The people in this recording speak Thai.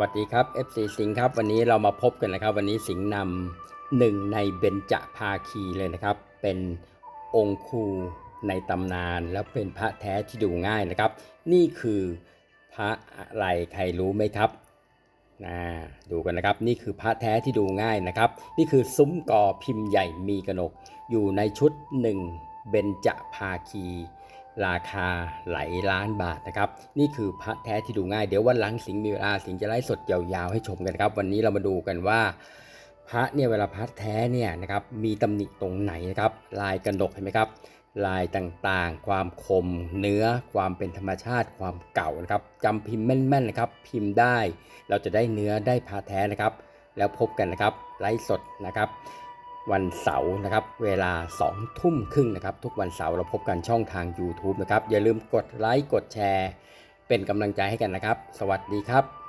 วัสดีครับ FC สิงห์ครับ วันนี้เรามาพบกันนะครับ วันนี้สิงห์นำหนึ่งในเบญจภาคีเลยนะครับ เป็นองค์ครูในตำนาน แล้วเป็นพระแท้ที่ดูง่ายนะครับ นี่คือพระอะไรใครรู้ไหมครับนะดูกันนะครับ นี่คือพระแท้ที่ดูง่ายนะครับ นี่คือซุ้มกอพิมพ์ใหญ่มีกระหนก อยู่ในชุดหนึ่งเบญจภาคี ราคาหลายล้านบาทนะครับ นี่คือพระแท้ที่ดูง่าย เดี๋ยววันหลังสิงมีเวลาสิงจะไลฟ์สดยาวๆให้ชมกันครับ วันนี้เรามาดูกันว่า พระเนี่ยเวลาพระแท้เนี่ยนะครับมีตำหนิตรงไหนนะครับ ลายกระดกเห็นไหมครับ ลายต่างๆ ความคม เนื้อความเป็นธรรมชาติความเก่านะครับจำพิมพ์แม่นๆนะครับ พิมพ์ได้ เราจะได้เนื้อได้พระแท้นะครับ แล้วพบกันนะครับไลฟ์สดนะครับ วันเสาร์นะครับเวลา 2 ทุ่มครึ่งนะครับ ทุกวันเสาร์เราพบกันช่องทาง YouTube นะครับ อย่าลืมกดไลค์กดแชร์ เป็นกำลังใจให้กันนะครับ สวัสดีครับ